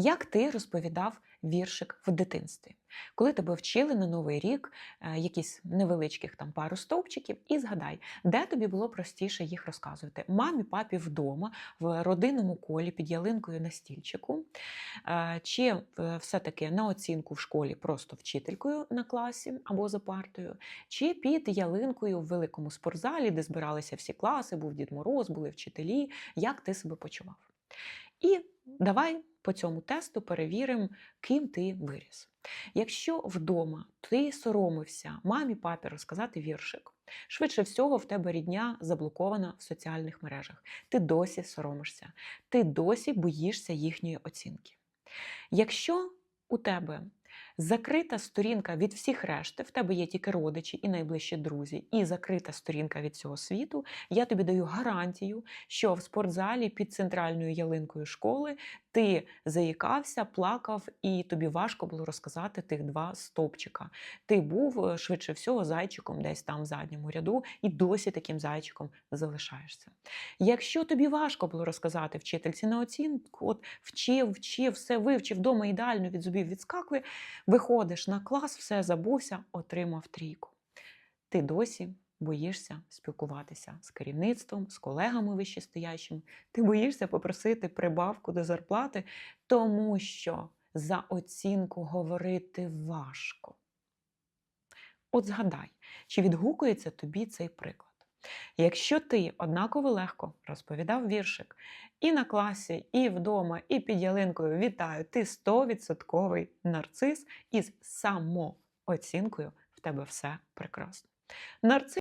Як ти розповідав віршик в дитинстві? Коли тебе вчили на Новий рік е, якісь невеличких там пару стовпчиків, і згадай, де тобі було простіше їх розказувати? Мамі, папі вдома, в родинному колі під ялинкою на стільчику, е, чи е, все-таки на оцінку в школі просто вчителькою на класі або за партою, чи під ялинкою в великому спортзалі, де збиралися всі класи, був Дід Мороз, були вчителі, як ти себе почував? І давай по цьому тесту перевіримо, ким ти виріс. Якщо вдома ти соромився мамі, папі розказати віршик, швидше всього в тебе рідня заблокована в соціальних мережах. Ти досі соромишся, ти досі боїшся їхньої оцінки. Якщо у тебе закрита сторінка від всіх решти, в тебе є тільки родичі і найближчі друзі, і закрита сторінка від цього світу, я тобі даю гарантію, що в спортзалі під центральною ялинкою школи ти заїкався, плакав, і тобі важко було розказати тих два стовпчика. Ти був е, швидше всього зайчиком десь там в задньому ряду, і досі таким зайчиком залишаєшся. Якщо тобі важко було розказати вчительці на оцінку, от вчив, вчив, все вивчив, вдома ідеально від зубів відскакує, виходиш на клас, все забувся, отримав трійку. Ти досі боїшся спілкуватися з керівництвом, з колегами вищестоящими. Ти боїшся попросити прибавку до зарплати, тому що за оцінку говорити важко. От згадай, чи відгукується тобі цей приклад? Якщо ти однаково легко розповідав віршик і на класі, і вдома, і під ялинкою вітаю, ти 100% нарцис із самооцінкою в тебе все прекрасно. Нарцис